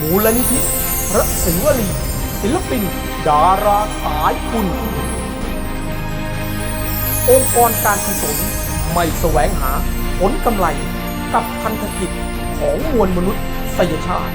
มูลนิธิ พระศิวลี ศิลปิน ดาราสายคุณ องค์กรการกุศลไม่แสวงหาผลกำไรกับพันธกิจของมวลมนุษยชาติ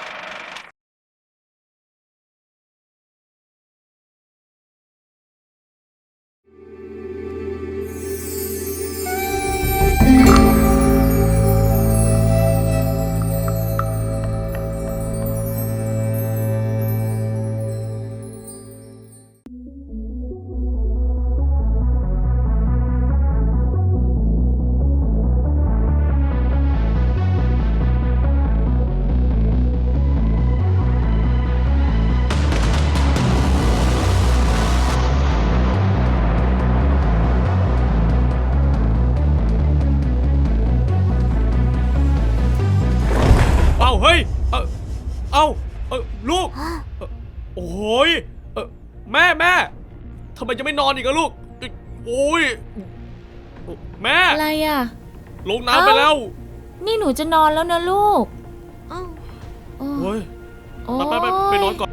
ยเอ้าแม่แม่ทำไมจะไม่นอนอีกอะลูกเอ้ยโอ้ยแม่ อะไรอะ ลงน้ำไปแล้ว นี่หนูจะนอนแล้วนะลูกอ้าวโอ้เฮ้ยโอ้ไปไปไปไปนอนก่อน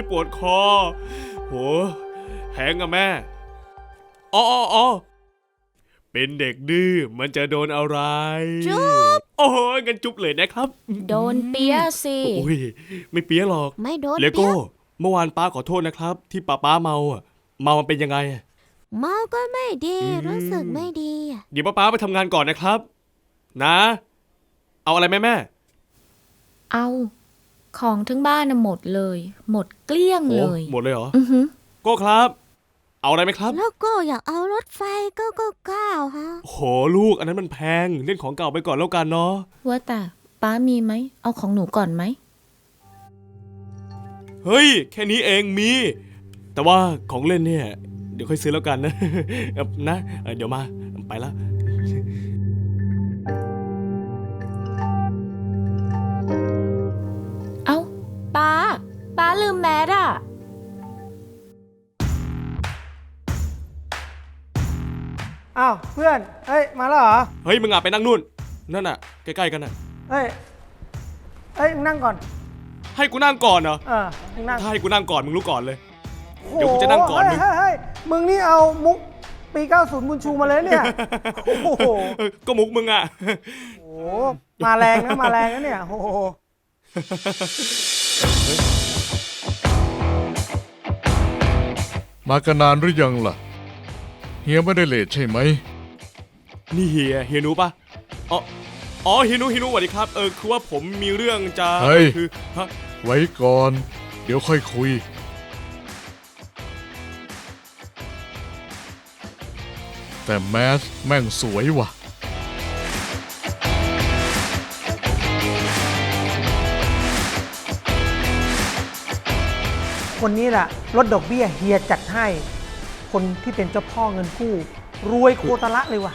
โอ้ยปวดคอ โห แหงอะแม่อ๋ออ๋ออ๋อเป็นเด็กดื้อมันจะโดนอะไร จุ๊บ โอ้ยงั้นจุ๊บเลยนะครับ โดนเปียะสิ โอ้ย ไม่เปี้ยหรอก ไม่โดนเลเปี๊โก้ยะเมื่อวานป้าขอโทษนะครับ ที่ป้าป้าเมาอะ เมามันเป็นยังไงอะเมาก็ไม่ดีอืมรู้สึกไม่ดีอะเดี๋ยวป้าป้าไปทำงานก่อนนะครับ นะ เอาอะไรไหมแม่ เอา ของทั้งบ้านน่ะหมดเลย หมดเกลี้ยงโอ้เลย หมดเลยเหรออือหือโก้ครับ เอาอะไรไหมครับ แล้วก็อยากเอารถไฟก็ก็ก้าวฮะโหลูกอันนั้นมันแพง เล่นของเก่าไปก่อนแล้วกันเนาะว่าแต่ป้ามีไหม เอาของหนูก่อนไหม เฮ้ย แค่นี้เองมี แต่ว่าของเล่นเนี่ย เดี๋ยวค่อยซื้อแล้วกันนะ เอ่อนะเอ่อเดี๋ยวมาไปละ อ้าวเพื่อนเฮ้ยมาแล้วเหรอเฮ้ยมึงอะไปนั่งนู่น นั่นอะใกล้ๆกันอะเฮ้ยเฮ้ยมึงนั่งก่อนให้กูนั่งก่อนเหรอ เออมึงนั่งถ้าให้กูนั่งก่อนมึงรู้ก่อนเลยโอ้โหเดี๋ยวกูจะนั่งก่อนมึงเฮ้ยเฮ้ยเฮ้ยมึงนี่เอามุกปี 90 บุญชูมาเลยเนี่ยโอ้โหเออก็มุกมึงอะ โอ้โหมาแรงนะมาแรงนะเนี่ยโอ้โหมากันนานหรือยังล่ะ เฮียไม่ได้เลทใช่ไหม นี่เฮียเฮียหนูปะอ๋ออ๋อเฮียหนูเฮียหนูสวัสดีครับเออคือว่าผมมีเรื่องจะเฮ้ย คือฮะไว้ก่อน เดี๋ยวค่อยคุย แต่แมสแม่งสวยว่ะ คนนี้แหละลดดอกเบี้ยเฮียจัดให้ คนที่เป็นเจ้าพ่อเงินกู้ รวยโคตรละเลยว่ะ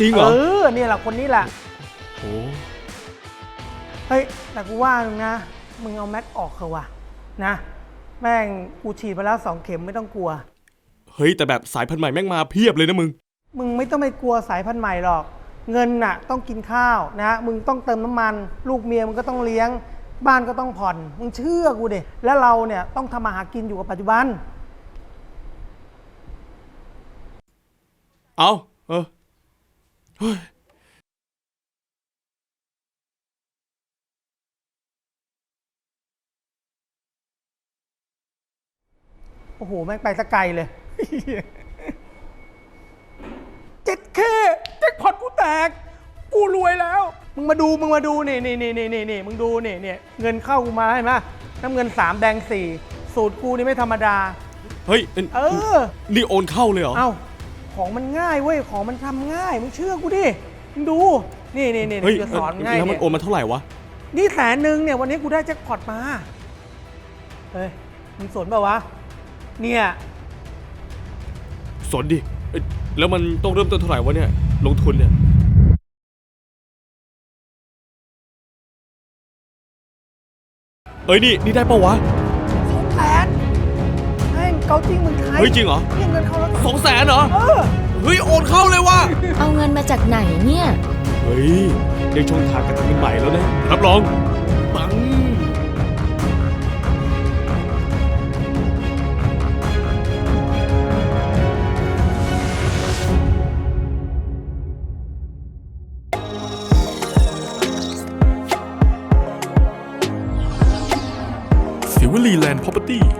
จริงเหรอ เออเนี่ยแหละคนนี้แหละ โอ้เฮ้ย แต่กูว่ามึงนะ มึงเอาแม็กออกเถอะว่ะนะ แม่งกูฉีดไปแล้วสองเข็มไม่ต้องกลัว เฮ้ย แต่แบบสายพันธุ์ใหม่แม่งมาเพียบเลยนะมึง มึงไม่ต้องไปกลัวสายพันธุ์ใหม่หรอก เงินน่ะ ต้องกินข้าวนะ มึงต้องเติมน้ำมัน ลูกเมียมึงก็ต้องเลี้ยง บ้านก็ต้องผ่อน มึงเชื่อกูดิแล้วเราเนี่ยต้องทำมาหากินอยู่กับปัจจุบัน เอาเออเฮ้ยโอ้โห แม่งไปสกไกลเลย เจ็ดเคเจ็ดมึงมาดู มึงมาดูนี่นี่นี่นี่นี่นี่มึงดูนี่เนี่ยเงินเข้ากูมาเห็นไหมน้ำเงินสามแดงสี่สูตรกูนี่ไม่ธรรมดา เฮ้ยเอ้ยเออ นี่โอนเข้าเลยเหรอ เอ้า ของมันง่ายเว้ยของมันทำง่ายมึงเชื่อกูดิมึงดูนี่นี่นี่เฮ้ยจะสอนง่ายแล้วมัเนี่นยโอนมาเท่าไหร่วะ นี่แสนหนึ่งเนี่ยวันนี้กูได้แจ็คพอตมาเฮ้ยมึงสนเปล่าวะเนี่ยสนดิเอ้ยแล้วมันต้องเริ่มต้นเท่าไหร่วะเนี่ย ลงทุนเนี่ย เอ้ยนี่นี่ได้ปะวะ สองแสนแม่งเกาจริงมึงไทยเฮ้ยจริงเหรอเนี่ยเงินเข้าแล้ว สองแสนเหรอเออเฮ้ย โอนเข้าเลยวะเอาเงินมาจากไหนเนี่ย เฮ้ยได้ช่องทางการเงินใหม่แล้วนะ รับรอง ปัง สิวลีแลนด์ Property แ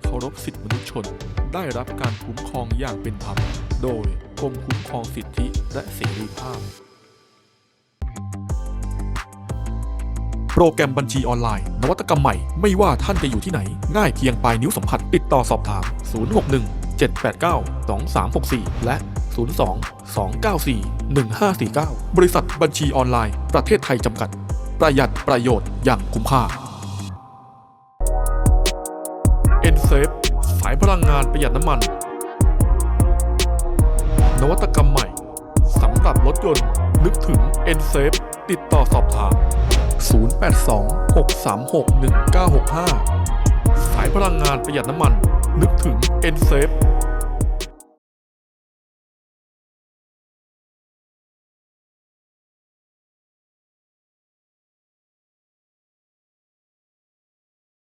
เคารพสิทธิมนุษยชน ได้รับการคุ้มครองอย่างเป็นธรรม โดยกรมคุ้มครองสิทธิและเสรีภาพ โปรแกรมบัญชีออนไลน์ นวัตกรรมใหม่ไม่ว่าท่านจะอยู่ที่ไหน ง่ายเพียงปลายนิ้วสัมผัส ติดต่อสอบถาม 061 789 2364 และ 02 294 1549 บริษัทบัญชีออนไลน์ ประเทศไทยจำกัด ประหยัดประโยชน์อย่างคุ้มค่า e n s a f e สายพลังงานประหยัดน้ำมัน นวัตกรรมใหม่สำหรับรถยนต์ นึกถึง e n s a f e ติดต่อสอบถาม 082 636 1965 สายพลังงานประหยัดน้ำมัน นึกถึง e n s a f e